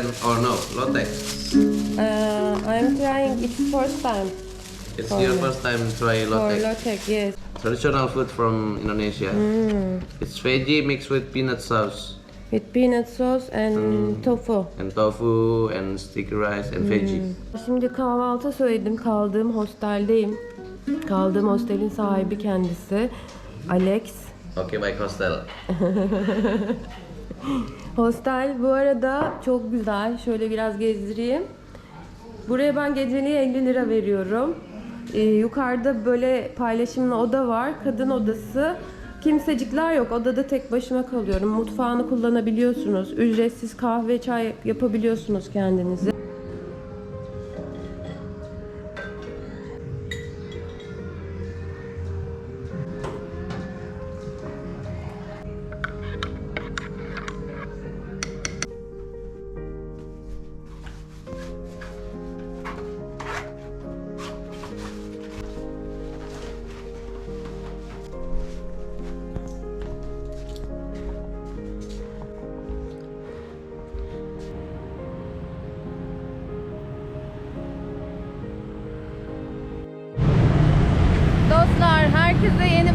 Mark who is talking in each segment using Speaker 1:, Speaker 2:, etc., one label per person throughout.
Speaker 1: And or no, lotek.
Speaker 2: Uh, I'm trying. It's first time
Speaker 1: It's your first time try
Speaker 2: for
Speaker 1: lotek.
Speaker 2: lotek. Yes.
Speaker 1: Traditional food from Indonesia.
Speaker 2: Mm.
Speaker 1: It's veggie mixed with peanut sauce
Speaker 2: With peanut sauce and tofu.
Speaker 1: and tofu and sticky rice and veggie.
Speaker 2: Şimdi kahvaltı söyledim. Kaldığım hosteldeyim. Kaldığım hostelin sahibi kendisi. Alex.
Speaker 1: Okay, by hostel.
Speaker 2: Hostel bu arada çok güzel. Şöyle biraz gezdireyim. Buraya ben geceliği 50 lira veriyorum. Ee, yukarıda böyle paylaşımlı oda var. Kadın odası. Kimsecikler yok. Odada tek başıma kalıyorum. Mutfağını kullanabiliyorsunuz. Ücretsiz kahve, çay yapabiliyorsunuz kendinize.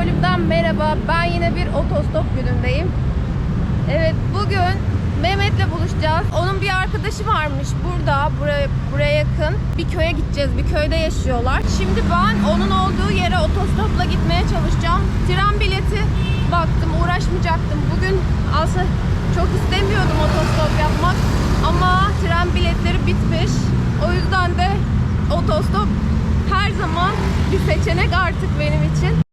Speaker 2: Bölümden merhaba. Ben yine bir otostop günündeyim. Evet bugün Mehmet'le buluşacağız. Onun bir arkadaşı varmış burada, buraya, buraya yakın. Bir köye gideceğiz, bir köyde yaşıyorlar. Şimdi ben onun olduğu yere otostopla gitmeye çalışacağım. Tren bileti baktım, uğraşmayacaktım. Bugün aslında çok istemiyordum otostop yapmak. Ama tren biletleri bitmiş. O yüzden de otostop her zaman bir seçenek artık benim için.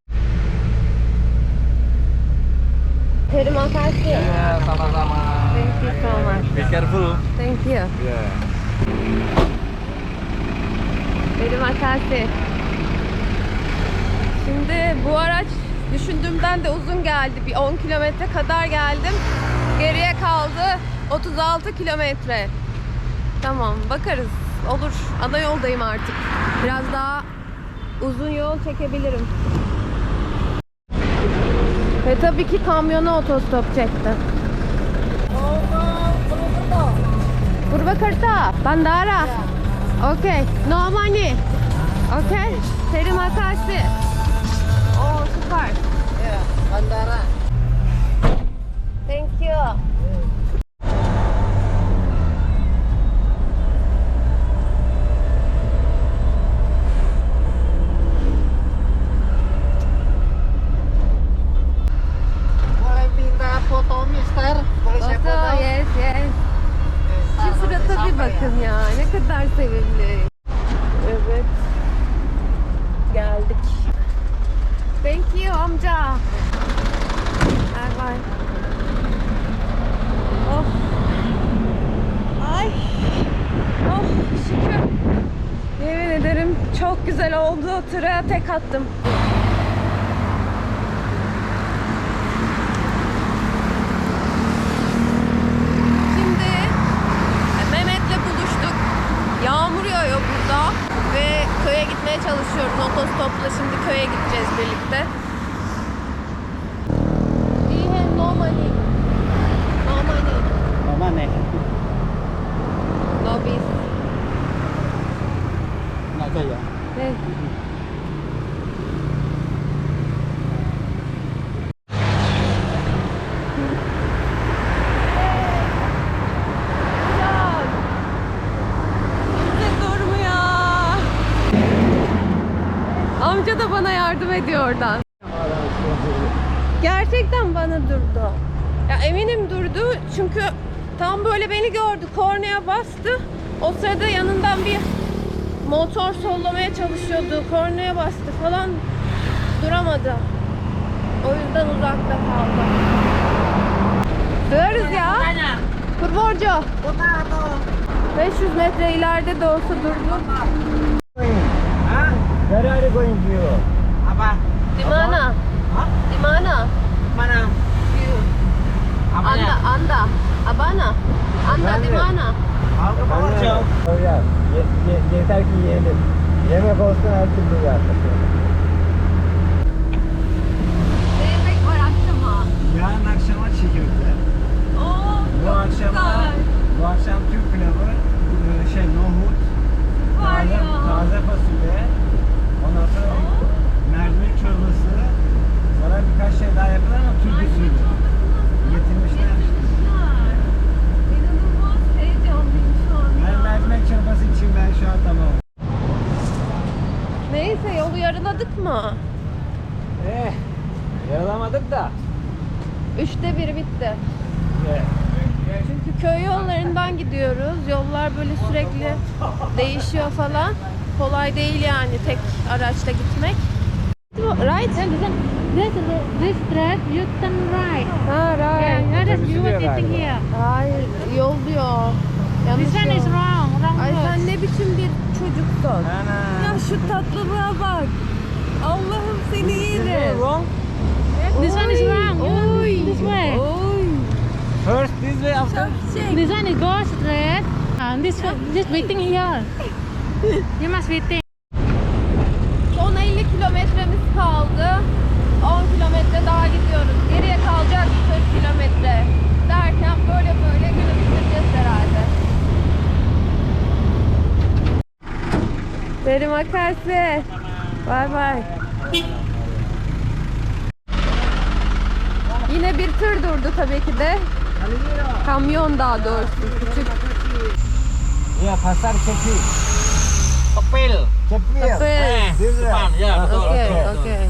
Speaker 2: Terima kasih.
Speaker 3: Ya, sama-sama.
Speaker 2: Thank you so much.
Speaker 3: Be careful.
Speaker 2: Thank you.
Speaker 3: Yeah.
Speaker 2: Terima kasih. Şimdi bu araç düşündüğümden de uzun geldi. Bir 10 kilometre kadar geldim. Geriye kaldı 36 kilometre. Tamam bakarız. Olur. Ana yoldayım artık. Biraz daha uzun yol çekebilirim. Ve tabii ki kamyona otostop çekti. Purwakarta, Bandara. Okay, no money. Okay, terima kasih. Oh, süper.
Speaker 3: Ya, bandara.
Speaker 2: Thank you.
Speaker 3: Boleh minta foto mister? Boleh saya
Speaker 2: Foto,
Speaker 3: foto?
Speaker 2: yes, yes. Şu
Speaker 3: Sama
Speaker 2: surata bir
Speaker 3: siapa
Speaker 2: bakın ya. Ne kadar sevimli. Evet. Geldik. Thank you amca. Bye bye. Oh. Ay. Oh şükür. Yemin ederim güzel oldu. Tıra tek attım. Şimdi e, Mehmet'le buluştuk. Yağmur yağıyor burada ve köye gitmeye çalışıyoruz. Otostopla şimdi köye gideceğiz birlikte. We have no money. No money.
Speaker 3: Mana nih?
Speaker 2: No biz.
Speaker 3: Nggak ada ya?
Speaker 2: Ne? Güzel. Kimse durmuyor. Amca da bana yardım ediyor oradan. Gerçekten bana durdu. Ya eminim durdu çünkü tam böyle beni gördü. Kornaya bastı. O sırada yanından bir motor sollamaya çalışıyordu. Kornaya bastı falan. Duramadı. O yüzden uzakta kaldı. Sığarız ya. Kurborcu. 500 metre ileride de olsa durdu.
Speaker 3: Hah? Where are you going to? Apa?
Speaker 2: Di mana? Di mana?
Speaker 3: Mana?
Speaker 2: Anda, anda. Abana. Anda di mana?
Speaker 4: Oh Ye, ye, yeter ki yiyelim. Yemek olsun her türlü zaten.
Speaker 2: Ne yemek var akşama?
Speaker 3: Yarın akşama çekirdek.
Speaker 2: Oo,
Speaker 3: bu
Speaker 2: çok
Speaker 4: akşama,
Speaker 2: güzel. Bu akşam Türk pilavı, böyle sürekli değişiyor falan. Kolay değil yani tek araçla gitmek. Right?
Speaker 5: This, this, this track you turn right.
Speaker 2: Ha,
Speaker 5: Yeah,
Speaker 2: right.
Speaker 5: that is you were sitting here.
Speaker 2: Hayır, yol diyor. Yanlış
Speaker 5: This one is wrong, wrong
Speaker 2: Ay
Speaker 5: road.
Speaker 2: sen ne biçim bir çocuksun.
Speaker 4: Ana.
Speaker 2: Ya şu tatlılığa bak. Allah'ım seni yerim.
Speaker 4: Wrong.
Speaker 5: This one is wrong. You
Speaker 2: Oy.
Speaker 5: this way.
Speaker 2: Oy.
Speaker 4: First this way after.
Speaker 2: Çek.
Speaker 5: This one is go straight. And this just waiting here. you must waiting.
Speaker 2: Son 50 kilometremiz kaldı. 10 kilometre daha gidiyoruz. Geriye kalacak 40 kilometre. Derken böyle böyle günü bitireceğiz herhalde. Derim akarsı. Bay bay. Yine bir tır durdu tabii ki de. Kamyon daha doğrusu. Küçük
Speaker 4: Ya pasar Kepi. Kepil. Kepil.
Speaker 2: Kepil.
Speaker 4: This way.
Speaker 3: ya,
Speaker 2: Okey, okey.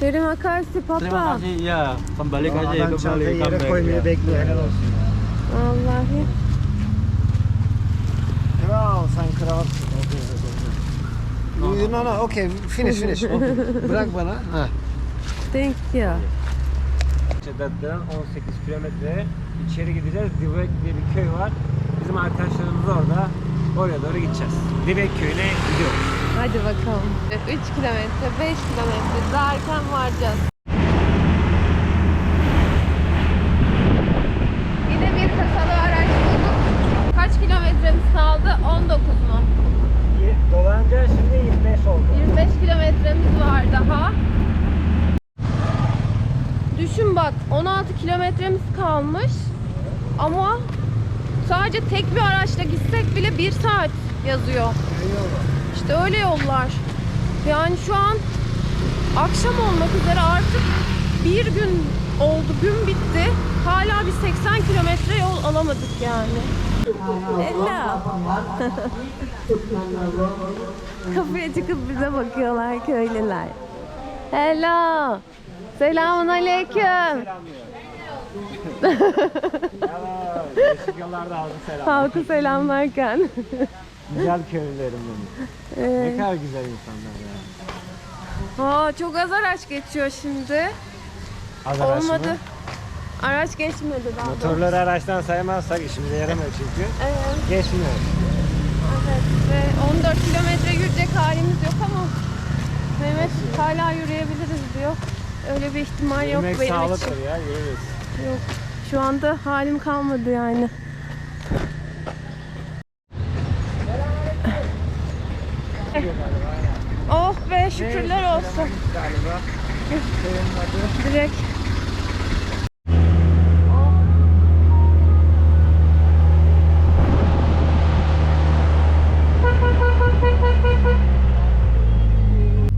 Speaker 2: Derim akarsı papa.
Speaker 3: ya kembali
Speaker 4: Adam çantayı yere koymuyor bekliyor. Helal olsun.
Speaker 2: Vallahi.
Speaker 4: Kral sen kralsın. No no okay finish finish. Okay. Bırak bana. Ha.
Speaker 2: Thank you.
Speaker 4: Çadır'dan 18 kilometre içeri gideceğiz. Divek diye bir köy var. Bizim arkadaşlarımız orada. Oraya doğru gideceğiz. Divek köyüne gidiyoruz.
Speaker 2: Hadi bakalım. 3 kilometre, 5 kilometre derken varacağız. Yine bir kasalı araç bulduk. Kaç kilometremiz kaldı? 19 mu?
Speaker 4: Dolanca şimdi 25 oldu.
Speaker 2: 25 kilometremiz var daha. Düşün bak 16 kilometremiz kalmış ama sadece tek bir araçla gitsek bile 1 saat yazıyor. İşte öyle yollar. Yani şu an akşam olmak üzere artık bir gün oldu, gün bitti. Hala bir 80 kilometre yol alamadık yani. Ella. Kapıya çıkıp bize bakıyorlar köylüler. Hello. Selamun aleyküm.
Speaker 4: Değişik yollarda aldı selam.
Speaker 2: Halkı selamlarken.
Speaker 4: Güzel köylülerim benim.
Speaker 2: Ee,
Speaker 4: Ne kadar güzel insanlar ya.
Speaker 2: Aa, çok az araç geçiyor şimdi.
Speaker 4: Az araç mı?
Speaker 2: Olmadı. Araç geçmedi daha doğrusu.
Speaker 4: Motorları araçtan saymazsak işimize yaramıyor çünkü.
Speaker 2: Evet,
Speaker 4: Geçmiyor.
Speaker 2: evet. Ve 14 kilometre yürüyecek halimiz yok ama Mehmet hala yürüyebiliriz diyor. Öyle bir ihtimal yok
Speaker 4: Yürümek
Speaker 2: benim
Speaker 4: sağlıktır
Speaker 2: için.
Speaker 4: ya yürürüz.
Speaker 2: Yok. Şu anda halim kalmadı yani. Oh be şükürler olsun. Direkt.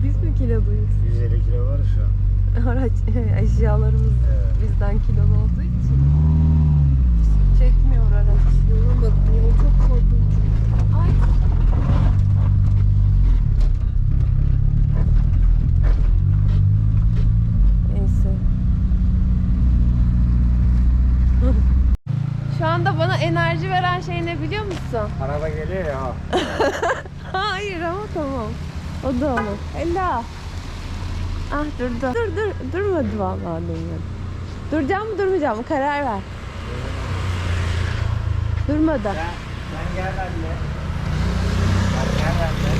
Speaker 2: Biz mi kiloluyuz?
Speaker 4: 150 kilo var şu an.
Speaker 2: Araç eşyalarımız bizden kilolu olduğu için çekmiyor araç. Yola bakın yol çok korkunç. Ay. Neyse. Şu anda bana enerji veren şey ne biliyor musun?
Speaker 4: Araba geliyor ya.
Speaker 2: Hayır ama tamam. O da olur. Ella. Ah durdu. Dur dur. Durmadı vallahi durmadı. Duracağım mı durmayacağım mı? Karar ver. Durmadı.
Speaker 4: Sen, sen gel benimle. Bak gel benimle.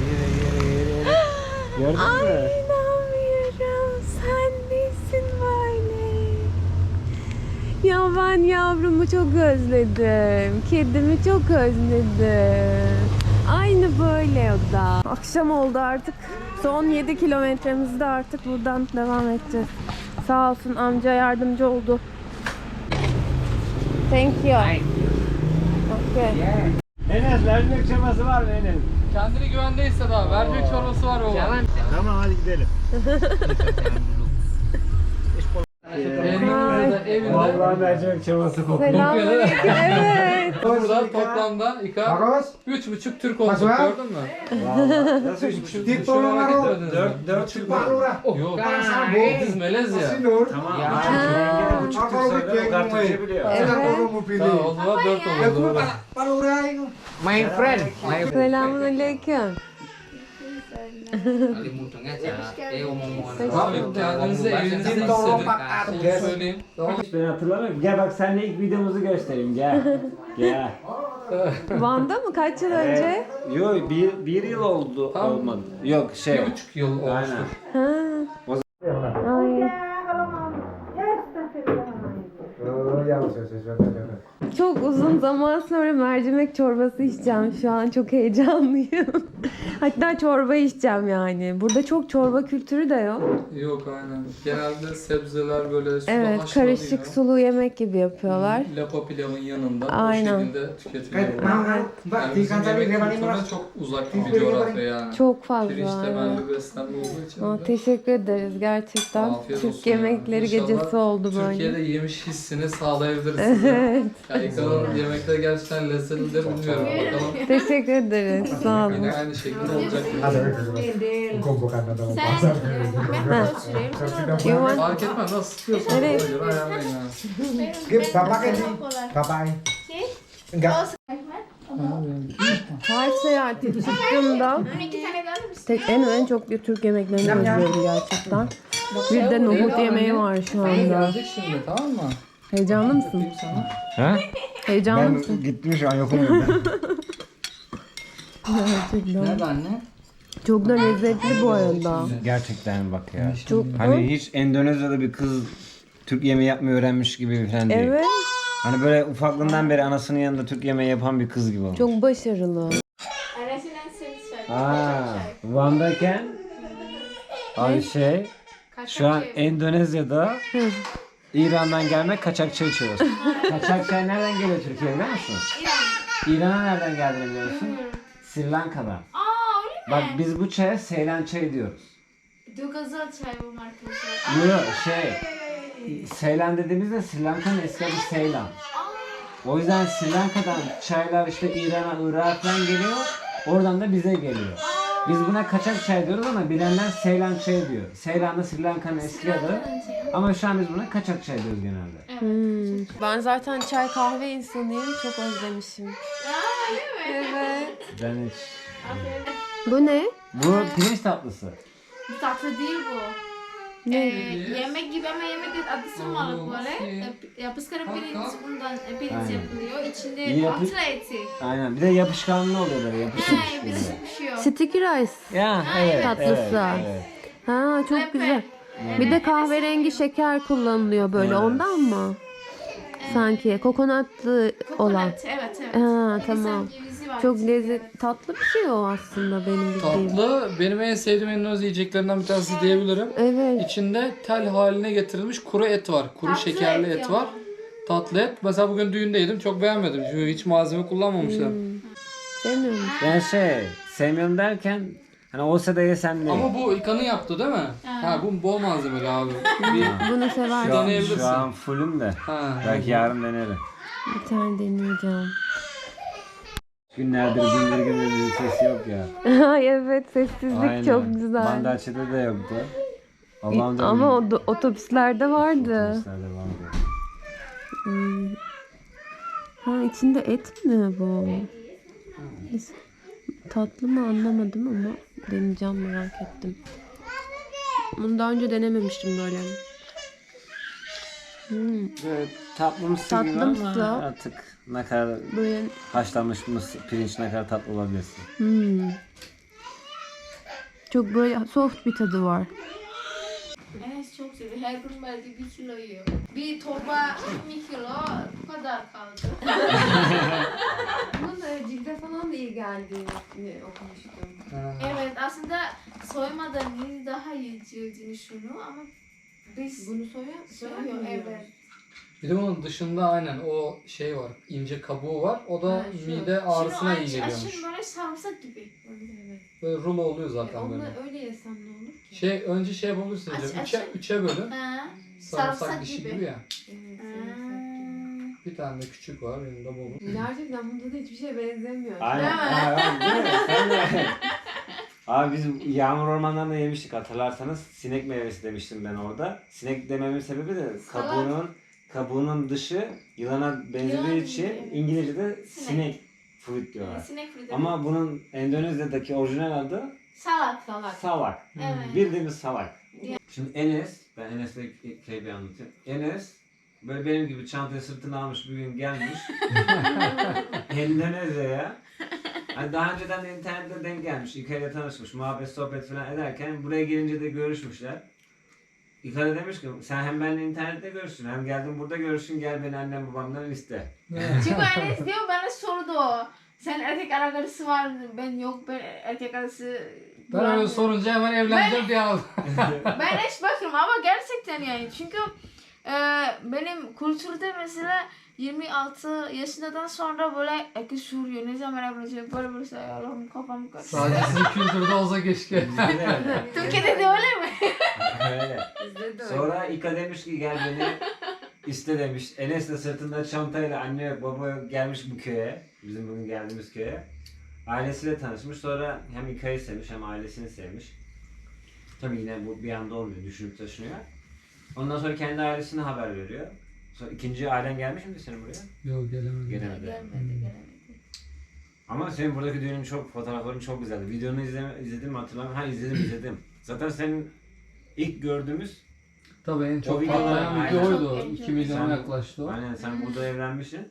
Speaker 4: Yürü yürü yürü. Gördün mü?
Speaker 2: Ya ben yavrumu çok özledim. Kedimi çok özledim. Aynı böyle o da. Akşam oldu artık. Son 7 kilometremizde artık buradan devam edeceğiz. Sağ olsun amca yardımcı oldu. Thank you. Okay.
Speaker 4: Enes mercimek çorbası var mı Enes?
Speaker 6: Kendini güvende hisset abi. Mercimek çorbası var oğlum.
Speaker 4: Tamam hadi gidelim.
Speaker 6: Evinde,
Speaker 4: Allah'ın mercimek çorbası kokuyor.
Speaker 2: Selamünaleyküm. Evet.
Speaker 6: Burada toplamda İka üç buçuk Türk olduk
Speaker 3: Masuk, ha?
Speaker 6: gördün mü?
Speaker 4: Nasıl üç buçuk?
Speaker 3: Di
Speaker 6: Şuna gitmediniz mi?
Speaker 4: Dört, dört Türk var.
Speaker 3: Lurah.
Speaker 6: Yok.
Speaker 3: Kan
Speaker 6: Biz Melezya.
Speaker 3: Sinur.
Speaker 4: Tamam.
Speaker 3: Ya.
Speaker 4: Yenge buçuk Türk
Speaker 3: lu
Speaker 4: söyledi, o kadar? Türkçe biliyor.
Speaker 2: Evet.
Speaker 6: Tamam o zaman
Speaker 3: Ya
Speaker 6: oldu.
Speaker 3: gua
Speaker 6: Doğru.
Speaker 3: Lurah itu.
Speaker 7: My friend,
Speaker 2: Selamünaleyküm.
Speaker 7: Ali mudeng aja. Eh omong-omongan.
Speaker 6: Abi kendinizi evinizde hissedin. Onu söyleyeyim. Tamam.
Speaker 4: Hiç ben hatırlamıyorum. Gel bak seninle ilk videomuzu göstereyim gel. Gel.
Speaker 2: Van'da mı? Kaç yıl önce?
Speaker 4: Yok bir, bir yıl oldu
Speaker 6: Tam-
Speaker 4: olmadı. Yok şey.
Speaker 6: Bir buçuk yıl olmuştur.
Speaker 4: Aynen.
Speaker 2: Ay.
Speaker 3: Saya saya saya.
Speaker 2: Çok uzun zaman sonra mercimek çorbası içeceğim. Şu an çok heyecanlıyım. Hatta çorba içeceğim yani. Burada çok çorba kültürü de yok.
Speaker 6: Yok aynen. Genelde sebzeler böyle suda
Speaker 2: Evet,
Speaker 6: haşlanıyor.
Speaker 2: karışık sulu yemek gibi yapıyorlar.
Speaker 6: Lapa pilavın yanında
Speaker 2: Aynen.
Speaker 6: o şekilde tüketiliyor. Yani bizim yemek kültürüne çok uzak bir coğrafya yani.
Speaker 2: Çok
Speaker 6: Pirinç
Speaker 2: fazla. evet.
Speaker 6: temelli beslenme olduğu için.
Speaker 2: Aa,
Speaker 6: de.
Speaker 2: teşekkür ederiz gerçekten.
Speaker 6: Afiyet
Speaker 2: Türk
Speaker 6: olsun ya.
Speaker 2: yemekleri
Speaker 6: İnşallah
Speaker 2: gecesi oldu böyle.
Speaker 6: Türkiye'de yemiş hissini sağlayabiliriz size.
Speaker 2: Evet.
Speaker 6: Yani İlkan'ın yemekleri gerçekten lezzetlidir bilmiyorum bakalım.
Speaker 2: Teşekkür ederiz. Sağ olun.
Speaker 6: Yine aynı şekilde
Speaker 3: pasar.
Speaker 2: You want-
Speaker 6: Fark etmez nasıl istiyorsan ona
Speaker 2: Evet.
Speaker 6: göre ayarlayın yani.
Speaker 3: Enggak.
Speaker 2: Her seyahate çıktığımda tek en en çok bir Türk yemeklerini özlüyorum gerçekten. Bir de nohut yemeği var şu anda.
Speaker 6: Gelecek şimdi tamam mı?
Speaker 2: Heyecanlı mısın?
Speaker 6: Sana.
Speaker 4: Ha?
Speaker 2: Heyecanlı mısın?
Speaker 3: gittim şu an yokum.
Speaker 2: Gerçekten.
Speaker 7: Nerede anne?
Speaker 2: Çok da lezzetli bu arada.
Speaker 4: Gerçekten bak ya.
Speaker 2: Çok
Speaker 4: Hani hiç Endonezya'da bir kız Türk yemeği yapmayı öğrenmiş gibi falan değil.
Speaker 2: Evet.
Speaker 4: Hani böyle ufaklığından beri anasının yanında Türk yemeği yapan bir kız gibi olmuş.
Speaker 2: Çok başarılı.
Speaker 4: Aa, Van'dayken abi şey şu an Endonezya'da İran'dan gelmek kaçak çay içiyoruz. kaçak çay nereden geliyor Türkiye'ye biliyor musun? İran'a nereden geldiğini biliyor musun? Sri Lanka'dan. Bak biz bu çaya Seylan çayı diyoruz.
Speaker 8: Kızıl çay bu markası.
Speaker 4: Yok şey Seylan dediğimizde Sri Lanka'nın eski adı Seylan. O yüzden Sri Lanka'dan çaylar işte İran'a, Irak'a falan geliyor. Oradan da bize geliyor. Biz buna kaçak çay diyoruz ama bilenler Seylan çayı diyor. Seylan da Sri Lanka'nın eski adı. Ama şu an biz buna kaçak çay diyoruz genelde.
Speaker 2: Hmm. Ben zaten çay kahve insanıyım. Çok özlemişim. Evet.
Speaker 4: Ben hiç...
Speaker 2: Bu ne?
Speaker 4: Bu pirinç tatlısı.
Speaker 8: Bu tatlı değil bu.
Speaker 2: Ne?
Speaker 8: Ee, yemek gibi ama yemek değil. Adı sumalık böyle. Ee, Yapıskara pirinç bundan e, pirinç
Speaker 4: Aynen.
Speaker 8: yapılıyor. İçinde
Speaker 4: İyi yapı-
Speaker 8: atra eti.
Speaker 4: Aynen. Bir de yapışkanlı oluyor böyle yapışmış.
Speaker 8: Ha,
Speaker 4: gibi.
Speaker 8: yapışık pişiyor.
Speaker 2: Sticky rice.
Speaker 4: Ya evet.
Speaker 2: Tatlısı.
Speaker 4: Evet, evet.
Speaker 2: Ha çok güzel. Bir de kahverengi şeker kullanılıyor böyle.
Speaker 4: Evet.
Speaker 2: Ondan mı? Sanki kokonatlı olan.
Speaker 8: Evet evet.
Speaker 2: Ha, tamam. Çok lezzet tatlı bir şey o aslında benim bildiğim.
Speaker 6: Tatlı benim en sevdiğim Endonezya yiyeceklerinden bir tanesi diyebilirim.
Speaker 2: Evet.
Speaker 6: İçinde tel haline getirilmiş kuru et var. Kuru
Speaker 8: Tatlı
Speaker 6: şekerli
Speaker 8: et
Speaker 6: et var. Tatlı et. Mesela bugün düğünde yedim. Çok beğenmedim. Çünkü hiç malzeme kullanmamışlar.
Speaker 2: Sevmiyorum.
Speaker 4: Yani şey sevmiyorum derken hani olsa da yesem değil.
Speaker 6: Ama bu İlkan'ın yaptı değil mi? Ha, bu bol malzemeli abi. Bir,
Speaker 2: Bunu sever.
Speaker 4: şu an,
Speaker 6: deneyebilirsin.
Speaker 4: şu an fullüm de.
Speaker 6: ha.
Speaker 4: Belki yarın denerim.
Speaker 2: Bir tane deneyeceğim.
Speaker 4: Günlerdir gündür gündür bir ses yok ya.
Speaker 2: Ay evet sessizlik
Speaker 4: Aynen.
Speaker 2: çok güzel.
Speaker 4: Bandalçı'da da yoktu. Allah'ım da
Speaker 2: Ama o da- otobüslerde vardı.
Speaker 4: Otobüslerde vardı.
Speaker 2: Hmm. Ha içinde et mi bu? Biz- Tatlı mı anlamadım ama deneyeceğim merak ettim. Bunu daha önce denememiştim böyle. Hmm,
Speaker 4: Böyle tatlımsı gibi
Speaker 2: Tatlımsı.
Speaker 4: ama artık ne kadar
Speaker 2: böyle
Speaker 4: haşlanmış mısır, pirinç ne kadar tatlı olabilirsin.
Speaker 2: hmm. Çok böyle soft bir tadı var.
Speaker 8: Enes çok seviyor. Her gün belki bir kilo yiyor. Bir torba 20 kilo bu kadar kaldı.
Speaker 2: Bunun da cilde falan da iyi geldiğini okumuştum.
Speaker 8: evet aslında soymadan iyi daha iyi cildini şunu ama biz
Speaker 2: Bunu soya,
Speaker 8: soyuyor evet.
Speaker 6: Bir de bunun dışında aynen o şey var. ince kabuğu var. O da
Speaker 2: Ha, şu-
Speaker 6: mide ağrısına iyi
Speaker 8: Şunu aç,
Speaker 6: geliyormuş.
Speaker 8: açın böyle sarımsak gibi.
Speaker 2: Evet.
Speaker 6: Böyle rulo oluyor zaten
Speaker 2: Onu
Speaker 6: böyle.
Speaker 2: da öyle yesem ne olur ki?
Speaker 6: Şey önce şey yapabilirsiniz.
Speaker 8: Aç,
Speaker 6: Üçe,
Speaker 8: aç.
Speaker 6: üçe bölün.
Speaker 8: Ha,
Speaker 6: Sarımsak dişi
Speaker 8: gibi.
Speaker 6: gibi ya.
Speaker 2: Evet.
Speaker 6: Bir tane de küçük var. Benim de bu.
Speaker 2: Gerçekten bunda da hiçbir şeye benzemiyor.
Speaker 4: Aynen. Aynen. Değil mi? Sen de- Abi biz yağmur ormanlarında yemiştik hatırlarsanız. Sinek meyvesi demiştim ben orada. Sinek dememin sebebi de kabuğunun kabuğunun dışı yılana benzediği
Speaker 8: Yılan
Speaker 4: için
Speaker 8: gibi.
Speaker 4: İngilizce'de sinek fruit diyorlar.
Speaker 8: Sinek fruit.
Speaker 4: Ama bunun Endonezya'daki orijinal adı
Speaker 8: salak salak.
Speaker 4: salak.
Speaker 8: Evet.
Speaker 4: Bildiğimiz salak. Şimdi Enes, ben Enes'le hikayeyi anlatayım. Enes böyle benim gibi çantayı sırtına almış bir gün gelmiş. Endonezya'ya. Hani daha önceden de internette denk gelmiş. İkayla tanışmış. Muhabbet sohbet falan ederken buraya gelince de görüşmüşler. İkayla demiş ki sen hem benimle internette görüşsün hem geldin burada görüşsün gel beni annem babamdan iste.
Speaker 8: Çünkü Enes diyor bana sordu o. Sen erkek arkadaşı var mı? Ben yok ben erkek arkadaşı
Speaker 6: Ben öyle
Speaker 8: bulamıyorum.
Speaker 6: sorunca hemen evleneceğim diye aldım.
Speaker 8: ben eş bakıyorum ama gerçekten yani çünkü e, benim kültürde mesela 26 yaşından sonra böyle erkek soruyor ne zaman evlenecek böyle böyle şey Allah'ım kafam karıştı.
Speaker 6: Sadece sizin kültürde olsa keşke.
Speaker 8: Türkiye'de de öyle mi?
Speaker 4: öyle.
Speaker 2: Bizde de öyle.
Speaker 4: Sonra İka demiş ki gel beni iste demiş. Enes de sırtında çantayla anne baba gelmiş bu köye. Bizim bugün geldiğimiz köye. Ailesiyle tanışmış. Sonra hem İka'yı sevmiş hem ailesini sevmiş. Tabii yine bu bir anda olmuyor. Düşünüp taşınıyor. Ondan sonra kendi ailesine haber veriyor. Sonra ikinci ailen gelmiş miydi senin buraya?
Speaker 6: Yok gelemedim.
Speaker 4: Gelemedi.
Speaker 8: Gelmedi gelmedi.
Speaker 4: Ama senin buradaki düğünün çok, fotoğrafların çok güzeldi. Videonu izleme, izledim mi hatırlamıyorum. Ha izledim izledim. Zaten senin ilk gördüğümüz
Speaker 6: Tabii en çok
Speaker 4: videolar-
Speaker 6: patlayan
Speaker 4: Aynen.
Speaker 6: video oydu.
Speaker 8: Çok
Speaker 6: 2 milyona
Speaker 4: Sen-
Speaker 6: yaklaştı o.
Speaker 4: Aynen sen burada evlenmişsin.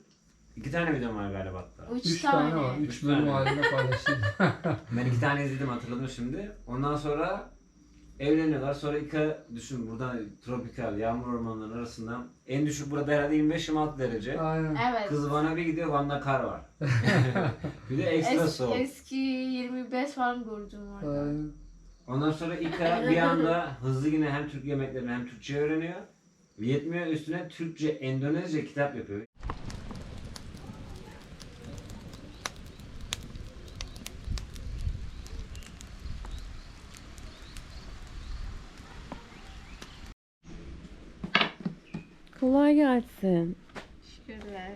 Speaker 4: İki tane videom var galiba hatta.
Speaker 8: Üç,
Speaker 6: 3 tane var. 3
Speaker 4: Üç
Speaker 6: bölüm
Speaker 4: tane.
Speaker 6: halinde paylaştım.
Speaker 4: Ben iki tane izledim hatırladım şimdi. Ondan sonra evleniyorlar. Sonra İka düşün buradan tropikal yağmur ormanlarının arasından en düşük burada herhalde 25-26 derece.
Speaker 6: Aynen.
Speaker 8: Evet.
Speaker 4: Kız Van'a bir gidiyor Van'da kar var. bir de ekstra
Speaker 8: Es,
Speaker 4: soğuk.
Speaker 8: eski 25 falan gördüm orada.
Speaker 6: Aynen.
Speaker 4: Ondan sonra İka bir anda hızlı yine hem Türk yemeklerini hem Türkçe öğreniyor. Yetmiyor üstüne Türkçe, Endonezce kitap yapıyor.
Speaker 2: Kolay gelsin.
Speaker 8: Şükürler.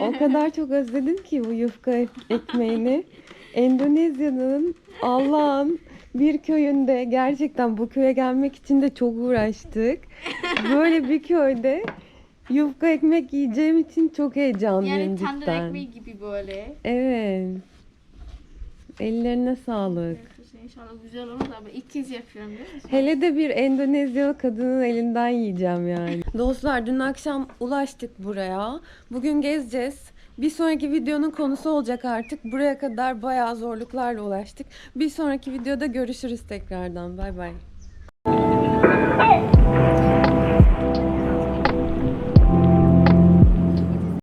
Speaker 2: O kadar çok özledim ki bu yufka ekmeğini. Endonezya'nın Allah'ın bir köyünde gerçekten bu köye gelmek için de çok uğraştık. Böyle bir köyde yufka ekmek yiyeceğim için çok heyecanlıyım
Speaker 8: Yani tandır
Speaker 2: cidden.
Speaker 8: ekmeği gibi böyle.
Speaker 2: Evet. Ellerine sağlık.
Speaker 8: İnşallah güzel olur da ben ilk kez yapıyorum değil mi?
Speaker 2: Hele de bir Endonezyalı kadının elinden yiyeceğim yani. Dostlar dün akşam ulaştık buraya. Bugün gezeceğiz. Bir sonraki videonun konusu olacak artık. Buraya kadar bayağı zorluklarla ulaştık. Bir sonraki videoda görüşürüz tekrardan. Bay bay.